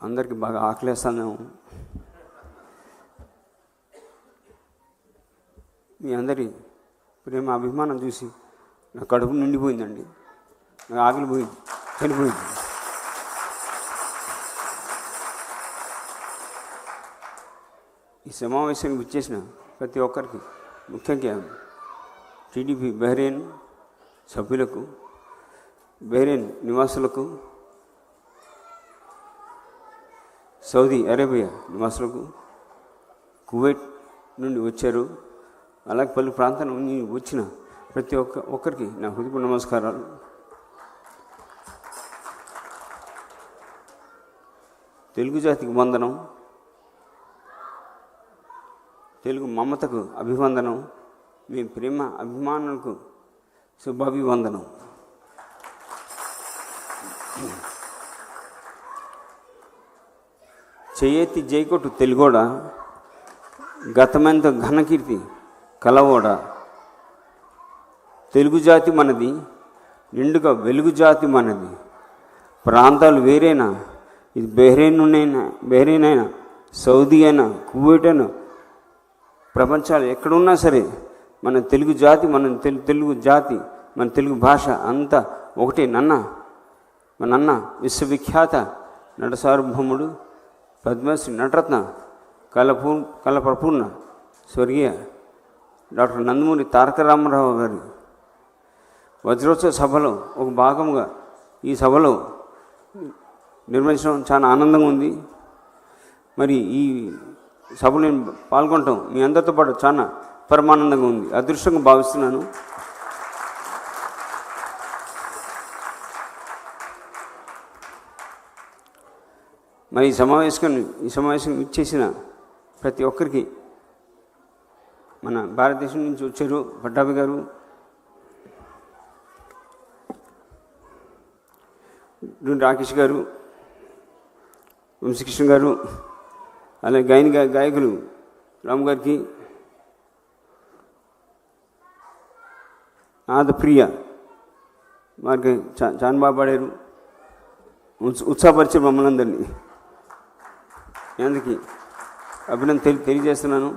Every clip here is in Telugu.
అందరికీ బాగా ఆకలేస్తాను మీ అందరి ప్రేమ అభిమానం చూసి నా కడుపు నిండిపోయిందండి. నాకు ఆకలి పోయింది చనిపోయింది. ఈ సమావేశానికి వచ్చేసిన ప్రతి ఒక్కరికి ముఖ్యంగా టీడీపీ బహ్రెయిన్ సభ్యులకు బహ్రెయిన్ నివాసులకు సౌదీ అరేబియా నివాసులకు కువైట్ నుండి వచ్చారు. అలాగే పలు ప్రాంతాల నుండి వచ్చిన ప్రతి ఒక్క ఒక్కరికి నా హృదయపూర్వక నమస్కారాలు. తెలుగు జాతికి వందనం. తెలుగు మమతకు అభివందనం. మీ ప్రేమ అభిమానులకు శుభాభివందనం. చేయెత్తి జైకొట్టు తెలుగోడ గతమెంత ఘనకీర్తి కలవోడ. తెలుగు జాతి మనది నిండుగా వెలుగు జాతి మనది. ప్రాంతాలు వేరేనా ఇది బెహ్రెయిన్నైనా బెహ్రెయిన్ అయినా సౌదీ అయినా కువైట్ అయినా ప్రపంచాలు ఎక్కడున్నా సరే మన తెలుగు జాతి మన తెలు తెలుగు జాతి మన తెలుగు భాష అంతా ఒకటే నన్న. మన అన్న విశ్వవిఖ్యాత నటసార్వభౌముడు పద్మశ్రీ నటరత్న కలపూ కలప్రపూర్ణ స్వర్గీయ డాక్టర్ నందమూరి తారక రామారావు గారి వజ్రోత్సవ సభలో ఒక భాగంగా ఈ సభలో నిర్వహించడం చాలా ఆనందంగా ఉంది. మరి ఈ సభలో నేను పాల్గొనటం మీ అందరితో పాటు చాలా పరమానందంగా ఉంది. అదృష్టంగా భావిస్తున్నాను. మరి ఈ సమావేశం ఈ సమావేశం ఇచ్చేసిన ప్రతి ఒక్కరికి మన భారతదేశం నుంచి వచ్చారు పట్టాభి గారు. రాకేష్ గారు వంశీకృష్ణ గారు అలాగే గాయని గాయకులు రామ్ గారికి ఆదప్రియ వారికి చా చాలా పాడారు ఉత్స ఉత్సాహపరిచారు మమ్మల్ని అందరినీ. అందుకే అభినందన తెలి తెలియజేస్తున్నాను.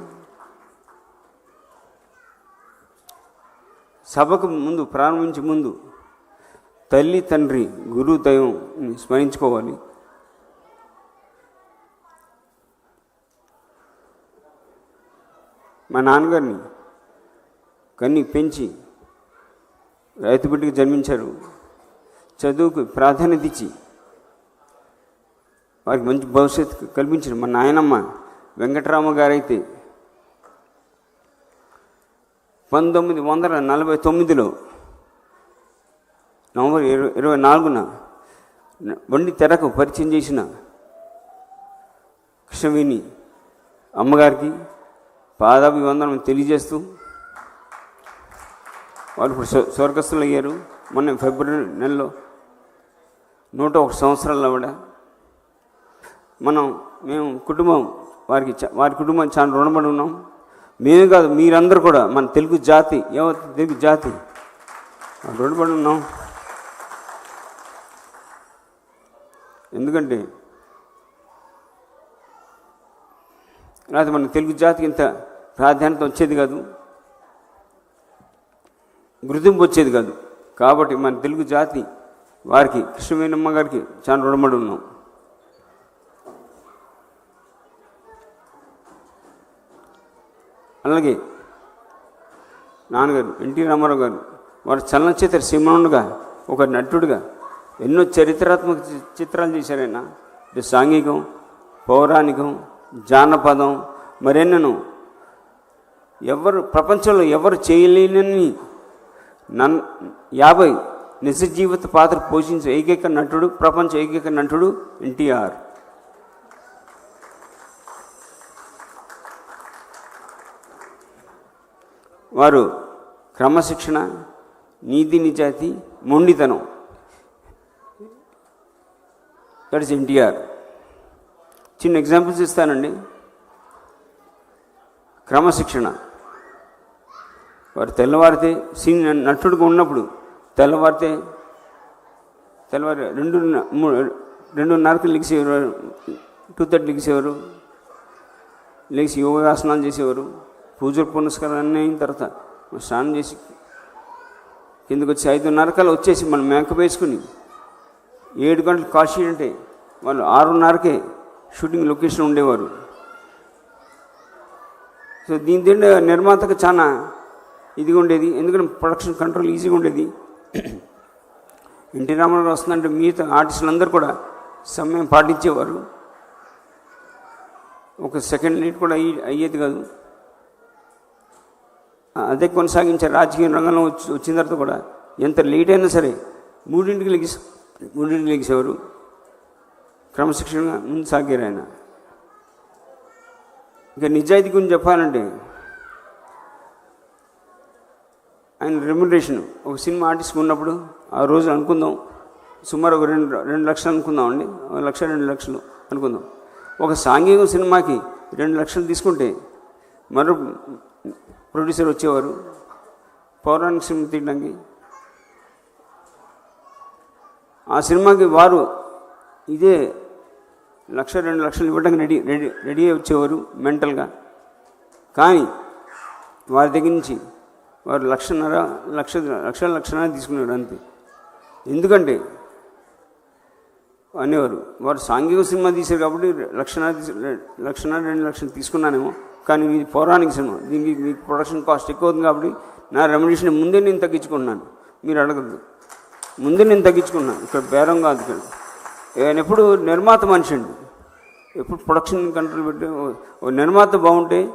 సభకు ముందు ప్రారంభించే ముందు తల్లి తండ్రి గురువు దైవం స్మరించుకోవాలి. మా నాన్నగారిని కన్ని పెంచి రైతు బిడ్డకు జన్మించారు. చదువుకు ప్రాధాన్యత ఇచ్చి వారికి మంచి భవిష్యత్తు కల్పించారు మా నాయనమ్మ వెంకటరామ గారైతే పంతొమ్మిది వందల నలభై తొమ్మిదిలో నవంబర్ ఇరవై ఇరవై నాలుగున వండి తెరకు పరిచయం చేసిన కృష్ణవేణి అమ్మగారికి పాదాభివందనం తెలియజేస్తూ వాళ్ళు ఇప్పుడు స్వ- స్వర్గస్థులు అయ్యారు మొన్న ఫిబ్రవరి నెలలో నూట ఒక సంవత్సరాలు ఆవిడ మనం మేము కుటుంబం వారికి వారి కుటుంబం చాలా రుణపడి ఉన్నాం. మేమే కాదు మీరందరూ కూడా మన తెలుగు జాతి యావత్ తెలుగు జాతి రుణపడి ఉన్నాం. ఎందుకంటే లేకపోతే మన తెలుగు జాతికి ఇంత ప్రాధాన్యత వచ్చేది కాదు. గుర్తింపు వచ్చేది కాదు. కాబట్టి మన తెలుగు జాతి వారికి కృష్ణవేణమ్మ గారికి చాలా రుణపడి ఉన్నాం. అలాగే నాన్నగారు ఎన్టీ రామారావు గారు వారు చలనచిత్ర సింహనుడుగా ఒక నటుడుగా ఎన్నో చరిత్రాత్మక చి- చిత్రాలు చేశారైనా ఇది సాంఘికం పౌరాణికం జానపదం మరెన్నను ఎవరు ప్రపంచంలో ఎవరు చేయలేనని నన్ యాభై నిజ జీవిత పాత్ర పోషించే ఏకైక నటుడు ప్రపంచ ఏకైక నటుడు ఎన్టీఆర్. వారు క్రమశిక్షణ నీతి నిజాతి మొండితనం. దట్ ఇస్ ఎన్టీఆర్ చిన్న ఎగ్జాంపుల్స్ ఇస్తానండి. క్రమశిక్షణ. వారు తెల్లవారితే సీన్ నటుడుగా ఉన్నప్పుడు తెల్లవారితే తెల్లవారి రెండు రెండు రెండున్నరకు లెగిసేవారు టూ థర్టీ లెగిసేవారు లేచి యోగాసనాలు చేసేవారు. పూజలు పునస్కారాన్ని అయిన తర్వాత స్నానం చేసి కిందకు వచ్చి ఐదున్నరకల్లా వచ్చేసి మనం మేకప్ వేసుకుని ఏడు గంటలు కాశీ అంటే వాళ్ళు ఆరున్నరకే షూటింగ్ లొకేషన్ ఉండేవారు. సో దీని తిండి నిర్మాతకు చాలా ఇదిగా ఉండేది. ఎందుకంటే ప్రొడక్షన్ కంట్రోల్ ఈజీగా ఉండేది. ఎన్టీ రామారావు వస్తుందంటే మిగతా ఆర్టిస్టులు అందరూ కూడా సమయం పాటించేవారు. ఒక సెకండ్ లేట్ కూడా అయ్యి అయ్యేది కాదు. అదే కొనసాగించారు రాజకీయ రంగంలో వచ్చి వచ్చిన తర్వాత కూడా ఎంత లేట్ అయినా సరే మూడింటికి లెగిసి మూడింటికి లెగిసేవారు. క్రమశిక్షణగా ముందు సాగారు ఆయన. ఇంకా నిజాయితీ గురించి చెప్పాలంటే ఆయన రెమ్యునరేషన్ ఒక సినిమా ఆర్టిస్ట్ ఉన్నప్పుడు ఆ రోజు అనుకుందాం సుమారు ఒక రెండు రెండు లక్షలు అనుకుందాం అండి. ఒక లక్ష రెండు లక్షలు అనుకుందాం. ఒక సాంఘిక సినిమాకి రెండు లక్షలు తీసుకుంటే మరో ప్రొడ్యూసర్ వచ్చేవారు. పౌరాణిక సినిమా తీయడానికి. ఆ సినిమాకి వారు ఇదే లక్ష రెండు లక్షలు ఇవ్వడానికి రెడీ రెడీ రెడీ వచ్చేవారు మెంటల్గా. కానీ వారి దగ్గర నుంచి వారు లక్షన్నర లక్ష లక్ష లక్షన్నర తీసుకునేవారు అంతే. ఎందుకంటే అనేవారు వారు సాంఘిక సినిమా తీశారు కాబట్టి లక్షన్నర తీసు లక్షన్నర రెండు లక్షలు తీసుకున్నానేమో. కానీ ఇది పౌరాణిక సినిమా. దీనికి మీకు ప్రొడక్షన్ కాస్ట్ ఎక్కువ అవుతుంది కాబట్టి నా రెమ్యునేషన్ ముందే నేను తగ్గించుకున్నాను మీరు అడగద్దు. ముందే నేను తగ్గించుకున్నాను ఇక్కడ బేరం కాదు ఇక్కడ. ఆయన ఎప్పుడు నిర్మాత మనిషి అండి. ఎప్పుడు ప్రొడక్షన్ కంట్రోల్ పెట్టి ఓ- నిర్మాత బాగుంటే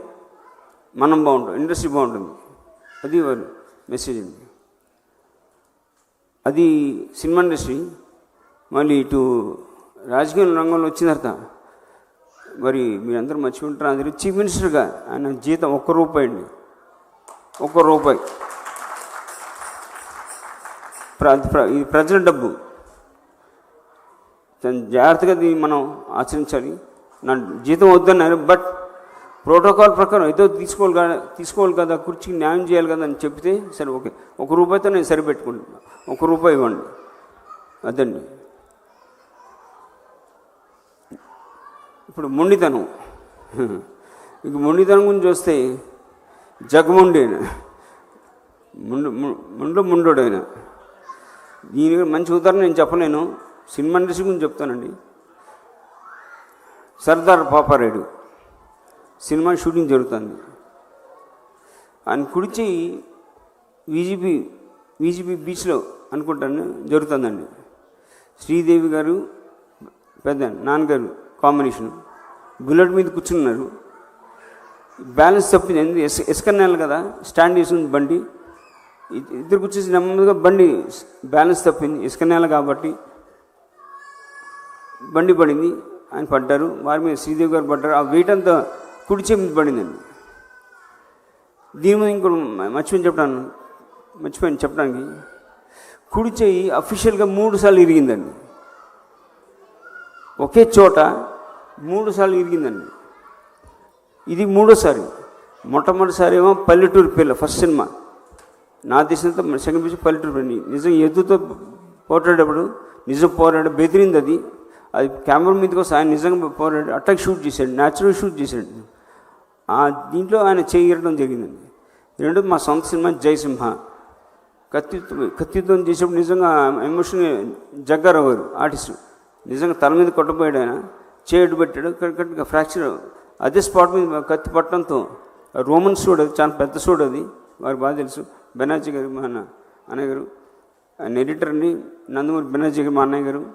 మనం బాగుంటాం ఇండస్ట్రీ బాగుంటుంది. అది మెసేజ్ అండి. అది సినిమా ఇండస్ట్రీ మళ్ళీ ఇటు రాజకీయ రంగంలో వచ్చిన తర్వాత మరి మీరందరూ మర్చిపోంటారు అందరూ చీఫ్ మినిస్టర్గా ఆయన జీతం ఒక్క రూపాయి అండి. ఒక్క రూపాయి. ప్ర ప్ర- ఇది ప్రజల డబ్బు. జాగ్రత్తగా దీన్ని మనం ఆచరించాలి. నా జీతం వద్దన్నారు బట్ ప్రోటోకాల్ ప్రకారం ఏదో తీసుకోవాలి కదా తీసుకోవాలి కదా కుర్చీకి న్యాయం చేయాలి కదా అని చెప్తే సరే ఓకే. ఒక రూపాయితో నేను సరిపెట్టుకుంటున్నాను ఒక రూపాయి ఇవ్వండి. అదండి. ఇప్పుడు మొండితనం. ఇక మొండితనం గురించి వస్తే జగముండి ఆయన ముండు ముండు ముండోడు ఆయన దీనికి మంచి ఉదాహరణ నేను చెప్పలేను. సినిమా ఇండస్ట్రీ గురించి చెప్తానండి. సర్దార్ పాపారాయుడు సినిమా షూటింగ్ జరుగుతుంది. ఆయన కుడిచి విజిపి విజిపి బీచ్లో అనుకుంటాను జరుగుతుందండి. శ్రీదేవి గారు పెద్ద నాన్నగారు కాంబినేషన్. బుల్లెట్ మీద కూర్చున్నారు బ్యాలెన్స్ తప్పింది ఎందుకు? ఇసుక నేల కదా. స్టాండ్ చేసి బండి. ఇద్దరు కూర్చేసి నెమ్మదిగా బండి. బ్యాలెన్స్ తప్పింది ఇసుక నేల కాబట్టి బండి పడింది. ఆయన పడ్డారు. వారి మీద శ్రీదేవి గారు పడ్డారు. ఆ వెయిట్ అంతా కుడి మీద పడిందండి. దీని మీద ఇంకోటి మర్చిపోయింది చెప్పడానికి మర్చిపోయాను చెప్పడానికి కుడి చేయి అఫీషియల్గా మూడు సార్లు ఇరిగిందండి. ఒకే చోట మూడు సార్లు ఇరిగిందండి. ఇది మూడోసారి. మొట్టమొదటిసారి ఏమో పల్లెటూరు పిల్ల ఫస్ట్ సినిమా. నా దేశంతో సెకండ్ పిచ్చి పల్లెటూరు పిల్ల. నిజం ఎద్దుతో పోరాడేటప్పుడు నిజం పోరాడు బెదిరింది అది. అది కెమెరా మీదకి వస్తే ఆయన నిజంగా పోరాడు అట్టాకి షూట్ చేశాడు న్యాచురల్ షూట్ చేశాడు. ఆ దీంట్లో ఆయన చేయడం జరిగిందండి. రెండు మా సొంత సినిమా జయసింహ. కత్తిత్వం కత్తిత్వం చేసేప్పుడు నిజంగా ఎమోషన్ జగ్గారావు గారు ఆర్టిస్ట్ నిజంగా తల మీద కొట్టబోయాడు ఆయన. చేయడు పెట్టాడు కరెక్ట్గా ఫ్రాక్చర్ అదే స్పాట్ మీద కత్తి పట్టడంతో రోమన్ సూడ్ అది చాలా పెద్ద సూడ్ అది. వారికి బాగా తెలుసు. బెనర్జీ గారు మా అన్న అన్నయ్య గారు ఆయన నందమూరి బెనర్జీ గారు మా అన్నయ్య గారు.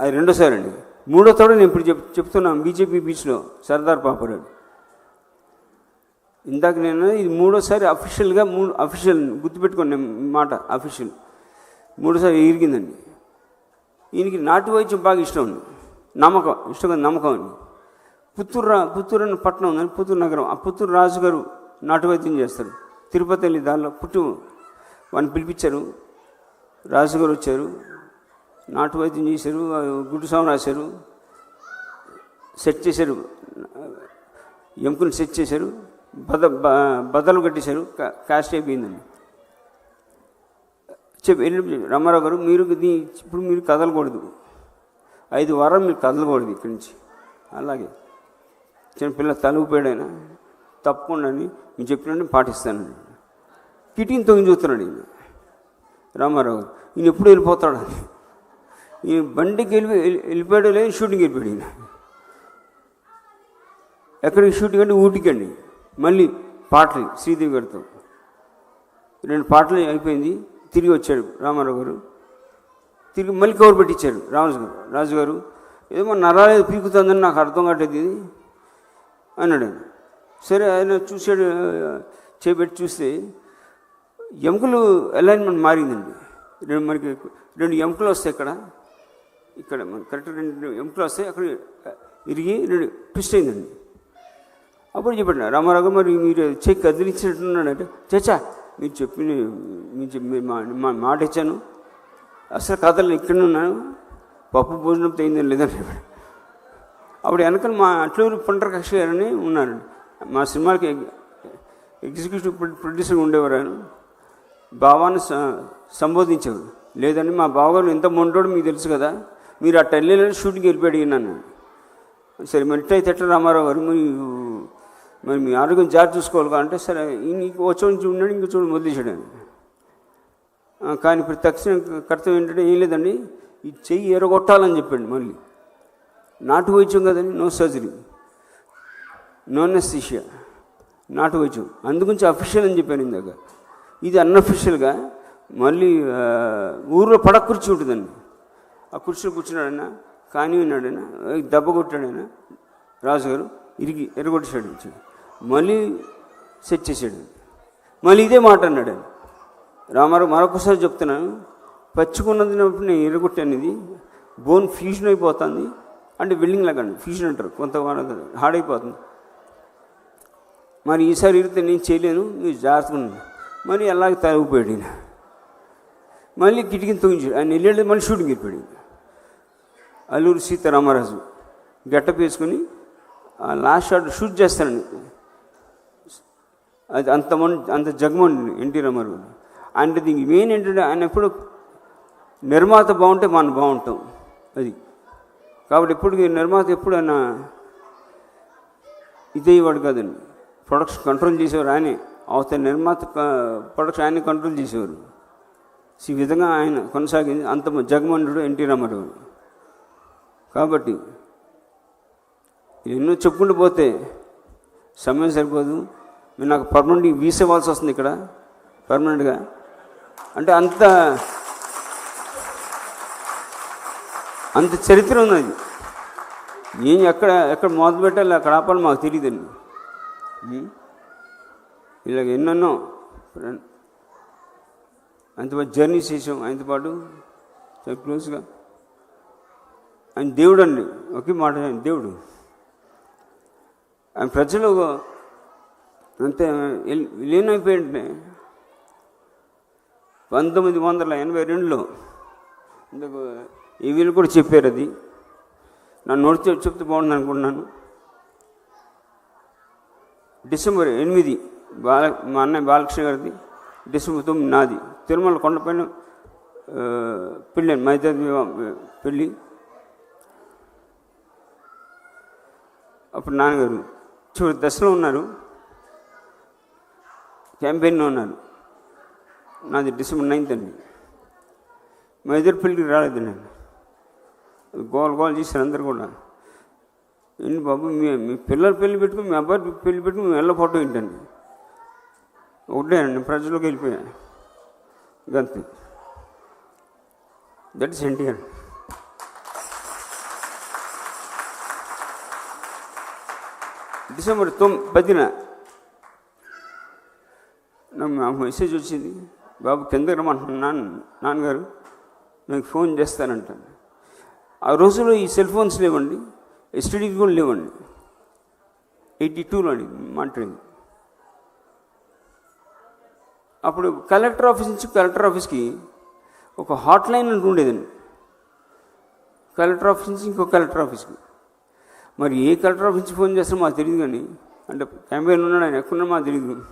అది రెండోసారి అండి. మూడో తోడ నేను ఇప్పుడు చెప్ చెప్తున్నాను బీజేపీ బీచ్లో సర్దార్ పాపరాడు ఇందాక నేను ఇది మూడోసారి అఫీషియల్గా మూడు అఫీషియల్ గుర్తుపెట్టుకోండి మాట అఫీషియల్ మూడోసారి ఇరిగిందండి. ఈయనకి నాటు వైద్యం బాగా ఇష్టం ఉంది. నమ్మకం ఇష్టంగా నమ్మకం ఉంది. పుత్తూరు రా పుత్తూరు అని పట్టణం ఉందని పుత్తూరు నగరం. ఆ పుత్తూరు రాజు గారు నాటు వైద్యం చేస్తారు. తిరుపతి వెళ్ళి దానిలో పుట్టి వాడిని పిలిపించారు. రాజుగారు వచ్చారు. నాటు వైద్యం చేశారు. గుడ్డు సాము రాశారు. సెట్ చేశారు. ఎముకను సెట్ చేశారు. బద బ- బదలు కట్టేశారు. కా- కాస్ట్ అయిపోయిందండి. వెళ్ళి రామారావు గారు మీరు ఇప్పుడు మీరు కదలకూడదు. ఐదు వారాలు మీరు కదలకూడదు ఇక్కడి నుంచి. అలాగే. చిన్నపిల్ల తలుపుపోయాడైనా తప్పకుండా అని మీరు చెప్పినట్టు పాటిస్తానండి. కిటికీని తొంగి చూస్తున్నాడు ఈయన. రామారావు గారు ఈయన ఎప్పుడు వెళ్ళిపోతాడని ఈయన బండికి వెళ్ళి వెళ్ళిపోయాడు లేదు షూటింగ్ వెళ్ళిపోయాడు ఈయన. ఎక్కడికి షూటింగ్ అంటే ఊటికండి మళ్ళీ పాటలు శ్రీదేవి గారితో. రెండు పాటలు అయిపోయింది. తిరిగి వచ్చాడు రామారావు గారు. తిరిగి మళ్ళీ కవర్ పెట్టించాడు రామరాజు గారు. రాజు గారు ఏమో నరాలేదు పీకుతుందని నాకు అర్థం కావట్లేదు ఇది అన్నాడు ఆయన. సరే ఆయన చూశాడు చేపెట్టి చూస్తే ఎముకలు అలైన్మెంట్ మారిందండి. రెండు మనకి రెండు ఎముకలు వస్తాయి ఇక్కడ ఇక్కడ మనకి కరెక్ట్ రెండు ఎముకలు వస్తాయి అక్కడ ఇరిగి రెండు ట్విస్ట్ అయిందండి. అప్పుడు చెప్పండి రామారావు గారు మరి మీరు చెక్ కదిలించినట్టున్నాడంటే చచ్చా మీరు చెప్పిన మీరు మా మాట ఇచ్చాను. అసలు కథలు ఇక్కడ ఉన్నాను? పప్పు భోజనం తయిందని లేదని అప్పుడు వెనకాల మా అట్లూరు పంటర కక్ష గారని ఉన్నారండి మా సినిమాకి ఎగ్జిక్యూటివ్ ప్రొడ్యూసర్ ఉండేవారు ఆయన. భావాన్ని సంబోధించేవారు. లేదండి మా బావగారు ఎంత మొండోడు మీకు తెలుసు కదా? మీరు అట్ట వెళ్ళలేని షూటింగ్కి వెళ్ళిపోయి అడిగినాను. సరే మరి ఇట్లయితే ఎట్లా రామారావు గారు? మీరు మరి మీ ఆరోగ్యం జాగ్రత్త చూసుకోవాలి అంటే సరే నీకు వచ్చి నుంచి ఉన్నాడు ఇంకో చూడు వదిలేసాడు కానీ ఇప్పుడు తక్షణ కర్తవ్యం ఏంటంటే ఏం లేదండి ఈ చెయ్యి ఎరగొట్టాలని చెప్పండి మళ్ళీ. నాటు వైద్యం కదండి నో సర్జరీ. నో నెస్థిషియా నాటు వైద్యం. అందుగురించి అఫీషియల్ అని చెప్పాను ఇందాక. ఇది అన్అఫీషియల్గా మళ్ళీ ఊర్లో పడ కుర్చీ ఉంటుందండి. ఆ కుర్చీలో కూర్చున్నాడైనా కానీ ఉన్నాడైనా దెబ్బ కొట్టాడైనా రాజుగారు ఇరిగి ఎరగొట్టేశాడు. మళ్ళీ సెట్ చేశాడు. మళ్ళీ ఇదే మాట అన్నాడు. ఆయన. రామారావు మరొకసారి చెప్తున్నాను పచ్చుకున్నది నేను ఎరగొట్టాను ఇది బోన్ ఫ్యూజన్ అయిపోతుంది అంటే వెల్డింగ్ లాగా ఫ్యూజన్ అంటారు కొంత హార్డ్ అయిపోతుంది మరి ఈసారి ఇరిగితే నేను చేయలేను మీరు జాగ్రత్తగా మరి అలాగే తాగిపోయాడు ఈయన. మళ్ళీ కిటికీని తొంగించాడు ఆయన వెళ్ళాడు మళ్ళీ షూటింగ్ వెళ్ళిపోయాడు అల్లూరు సీతారామరాజు గెట్టప్ వేసుకొని లాస్ట్ షాట్ షూట్ చేస్తానండి అది అంత అంత జగమండి ఎన్టీ రామారావు అంటే దీనికి మెయిన్ ఏంటంటే ఆయన ఎప్పుడు నిర్మాత బాగుంటే మనం బాగుంటాం. అది. కాబట్టి ఎప్పుడు నిర్మాత ఎప్పుడు ఆయన ఇదే కాదండి. ప్రొడక్షన్ కంట్రోల్ చేసేవారు ఆయనే. అవతల నిర్మాత ప్రొడక్షన్ ఆయన కంట్రోల్ చేసేవారు. సో ఈ విధంగా ఆయన కొనసాగింది అంత జగమంతుడు ఎన్టీ రామారావు కాబట్టి ఎన్నో చెప్పుకుంటూ పోతే సమయం సరిపోదు. మీరు నాకు పర్మనెంట్ వీసా ఇవ్వాల్సి వస్తుంది ఇక్కడ. పర్మనెంట్గా అంటే అంత అంత చరిత్ర ఉంది అది. ఏం ఎక్కడ ఎక్కడ మొదలు పెట్టాలి అక్కడ ఆపాలి మాకు తెలియదండి. ఇలాగ ఎన్నెన్నో అంతపాటు జర్నీ చేసాం ఆయనతో పాటు చాలా క్లోజ్గా ఆయన దేవుడు అండి ఒకే మాట ఆయన దేవుడు. ఆయన ప్రజలు అంతే విలీనమైపోయింటే పంతొమ్మిది వందల ఎనభై రెండులో ఇందుకు ఈ వీళ్ళు కూడా చెప్పారు అది. నన్ను నోడితే చెప్తే బాగుంది అనుకుంటున్నాను. డిసెంబర్ ఎనిమిది బాల మా అన్నయ్య బాలకృష్ణ గారిది డిసెంబర్ తొమ్మిది నాది. తిరుమల కొండపైన పెళ్ళి మా ఇద్దరి పెళ్ళి. అప్పుడు నాన్నగారు చివరి దశలో ఉన్నారు. క్యాంపెయిన్లో ఉన్నారు నాది డిసెంబర్ నైన్త్ అండి. మా ఇద్దరు పెళ్ళికి రాలేదు నేను గోల్ గోల్ చేశారు అందరు కూడా. ఏంటి బాబు మీ మీ పిల్లలు పెళ్ళి పెట్టుకుని మీ అబ్బాయి పెళ్ళి పెట్టుకుని మేము వెళ్ళ ఫోటో ఏంటండి? ఒకటేనండి ప్రజల్లోకి వెళ్ళిపోయా. గంతే. That is NTR. డిసెంబర్ తొమ్మిది పదిన నాకు మెసేజ్ వచ్చింది. బాబు కింద రమ్మంటున్నాను. నాన్న నాన్నగారు నాకు ఫోన్ చేస్తానంటాను ఆ రోజుల్లో ఈ సెల్ ఫోన్స్ లేవండి ఎస్టీడీకి కూడా లేవండి. ఎయిటీ టూలో అండి మాట్లాడింది. అప్పుడు కలెక్టర్ ఆఫీస్ నుంచి కలెక్టర్ ఆఫీస్కి ఒక హాట్ లైన్ అంటూ ఉండేదండి. కలెక్టర్ ఆఫీస్ నుంచి ఇంకో కలెక్టర్ ఆఫీస్కి. మరి ఏ కలెక్టర్ ఆఫీస్ ఫోన్ చేస్తారో మాకు తెలియదు కానీ అంటే క్యాంపెయిన్ ఉన్నాడు ఆయన ఎక్కడున్నా మాకు తెలియదు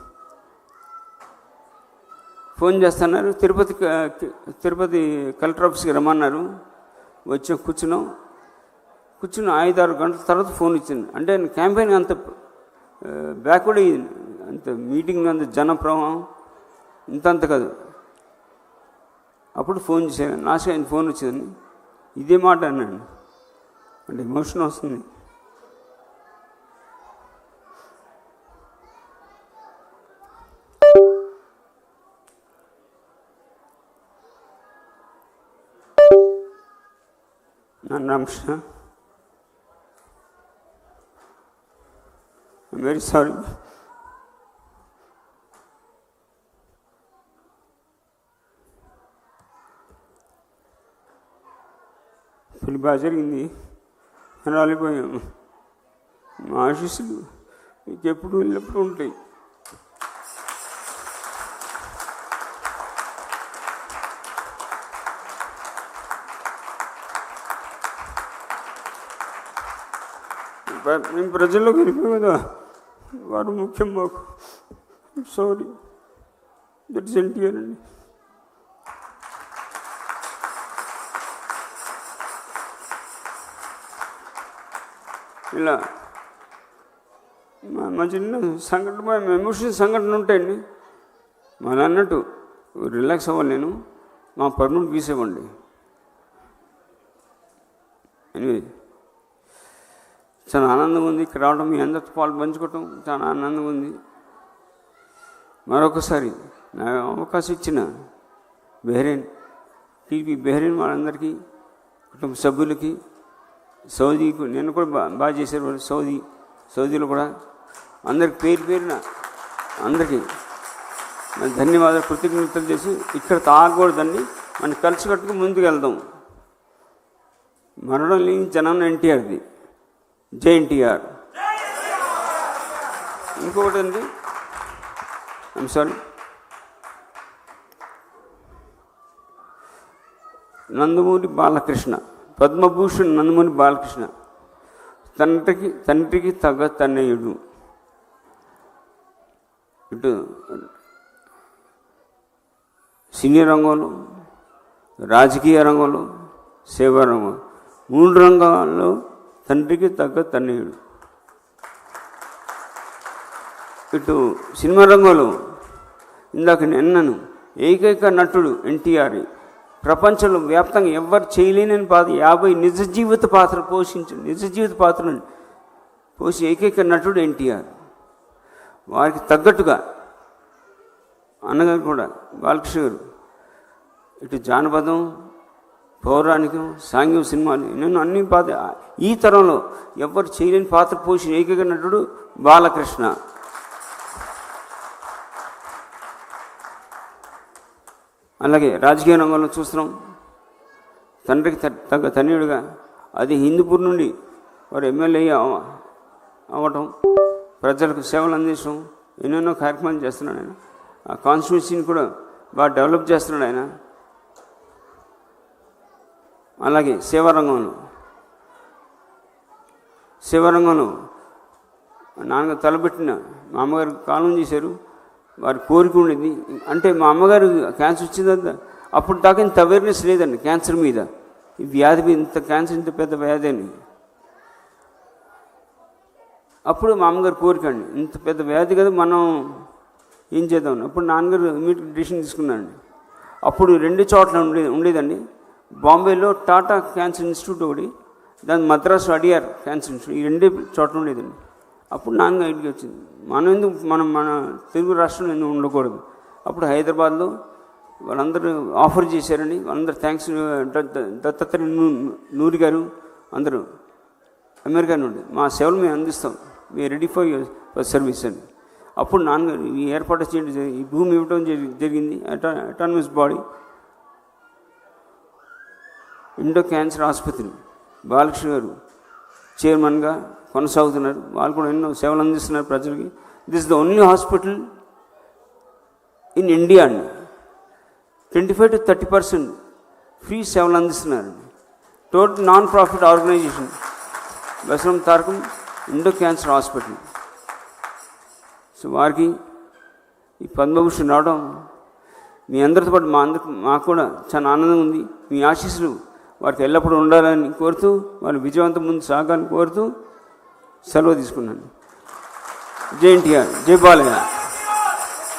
ఫోన్ చేస్తున్నారు. తిరుపతి తిరుపతి కలెక్టర్ ఆఫీస్కి రమ్మన్నారు. వచ్చి కూర్చున్నాం. కూర్చుని ఐదు ఆరు గంటల తర్వాత ఫోన్ ఇచ్చింది. అంటే క్యాంపెయిన్ అంత బ్యాక్వర్డ్ అయ్యింది. అంత మీటింగ్ అంత జన ప్రవాహం ఇంత అంత కాదు. అప్పుడు ఫోన్ చేశాను. లాస్ట్ ఆయన ఫోన్ వచ్చిందని. ఇదే మాట అన్నాను. అంటే ఎమోషన్ వస్తుంది. రామకృష్ణ వెరీ సారీ పెళ్ళి బాగా జరిగింది రాలిపోయాము మా ఆశీస్సులు మీకు ఎప్పుడు వెళ్ళినప్పుడు ఉంటాయి ప్ర- మేము ప్రజల్లోకి వెళ్ళిపోయాం కదా. వారు ముఖ్యం మాకు. సారీ దట్ ఇస్ ఎన్టీఆర్ అండి ఇలా మా మా చిన్న సంఘటన మా ఎమోషన్ సంఘటన ఉంటాయండి. మా నాన్నట్టు రిలాక్స్ అవ్వాలి నేను. మా పర్మనెంట్ వీసా ఎనివే చాలా ఆనందంగా ఉంది. ఇక్కడ రావడం మీ అందరితో పాలు పంచుకోవటం చాలా ఆనందంగా ఉంది. మరొకసారి నా అవకాశం ఇచ్చిన బెహ్రెయిన్ టీవీ బెహ్రెయిన్ వాళ్ళందరికీ కుటుంబ సభ్యులకి సౌదీకి నేను కూడా బా బాగా చేశారు వాళ్ళు సౌదీ సౌదీలో కూడా. అందరికి పేరు పేరున అందరికీ ధన్యవాదాలు కృతజ్ఞతలు చేసి ఇక్కడ తాగకూడదండి. మనం కలిసి కట్టుకు ముందుకు వెళ్దాం. మరణం లేని జనం ఎన్టీఆర్ది. జై ఎన్టీఆర్. ఇంకొకటి ఉంది సారీ నందమూరి బాలకృష్ణ పద్మభూషణ్ నందమూరి బాలకృష్ణ తండ్రికి తండ్రికి తగ్గ తన్నయుడు. ఇటు సినీ రంగంలో రాజకీయ రంగంలో సేవా రంగం మూడు రంగాల్లో తండ్రికి తగ్గ తన్నయుడు ఇటు సినిమా రంగంలో ఇందాక నిన్నను ఏకైక నటుడు ఎన్టీఆర్. ప్రపంచంలో వ్యాప్తంగా ఎవ్వరు చేయలేనని పాత్ర యాభై నిజ జీవిత పాత్ర పోషించు నిజ జీవిత పాత్రను పోసి ఏకైక నటుడు ఎన్టీఆర్. వారికి తగ్గట్టుగా అన్నగారు కూడా బాలకృష్ణ గారు ఇటు జానపదం పౌరాణికం సాంఘిక సినిమాలు నేను అన్ని పాత్ర ఈ తరంలో ఎవ్వరు చేయలేని పాత్ర పోసిన ఏకైక నటుడు బాలకృష్ణ. అలాగే రాజకీయ రంగంలో చూస్తున్నాం. తండ్రికి తగ్గ తనయుడుగా అది హిందూపూర్ నుండి వారు ఎమ్మెల్యే అవ- అవ్వటం ప్రజలకు సేవలు అందించడం ఎన్నెన్నో కార్యక్రమాలు చేస్తున్నాడు ఆయన. ఆ కాన్స్టిట్యూన్సీని కూడా బాగా డెవలప్ చేస్తున్నాడు ఆయన. అలాగే శివరంగంలో. శివరంగంలో నాన్నగారు తలపెట్టిన మా అమ్మగారు కాలం చేశారు. వారి కోరిక ఉండేది. అంటే మా అమ్మగారు క్యాన్సర్ వచ్చిందంత అప్పుడు దాకా ఇంత అవేర్నెస్ లేదండి క్యాన్సర్ మీద. ఈ వ్యాధి మీద ఇంత క్యాన్సర్ ఇంత పెద్ద వ్యాధి అని. అప్పుడు మా అమ్మగారు కోరిక అండి ఇంత పెద్ద వ్యాధి కదా మనం ఏం చేద్దాం అప్పుడు నాన్నగారు ఇమీడియట్ డిసిషన్ తీసుకున్నారండి. అప్పుడు రెండు చోట్ల ఉండే ఉండేదండి. బాంబేలో టాటా క్యాన్సర్ ఇన్స్టిట్యూట్ ఒకటి దాని మద్రాసు అడియార్ క్యాన్సర్ ఇన్స్టిట్యూట్ ఈ రెండే చోట్ల ఉండేదండి అప్పుడు నాన్నగారు ఇంటికి వచ్చింది. మనం ఎందుకు మనం మన తెలుగు రాష్ట్రంలో ఎందుకు ఉండకూడదు? అప్పుడు హైదరాబాద్లో వాళ్ళందరూ ఆఫర్ చేశారండి. వాళ్ళందరూ థ్యాంక్స్ దత్తాత్రేయ నూ- నూరి గారు అందరూ అమెరికా నుండి మా సేవలు మేము అందిస్తాం. మీ రెడీ ఫర్ యువర్ సర్వీస్ అని. అప్పుడు నాన్నగారు ఈ ఏర్పాటు చేయడం ఈ భూమి ఇవ్వడం జరిగింది. అటా అటానమస్ బాడీ. ఇండో క్యాన్సర్ ఆసుపత్రి. బాలకృష్ణ గారు చైర్మన్గా కొనసాగుతున్నారు. వాళ్ళు కూడా ఎన్నో సేవలు అందిస్తున్నారు ప్రజలకి. This the only hospital in India అండి. Twenty five to thirty percent free సేవలు అందిస్తున్నారు. Total non profit organisation Basavatarakam Indo cancer hospital. So వారికి ఈ పద్మభూషణ్ రావడం మీ అందరితో పాటు మా అందరికి మాకు కూడా చాలా ఆనందంగా ఉంది. మీ ఆశీస్సులు వారితో ఎల్లప్పుడూ ఉండాలని కోరుతూ వాళ్ళు విజయవంతం ముందు సాగాలని కోరుతూ సెలవు తీసుకున్నాను. జై ఎన్టీఆర్ జై బాలయ్య.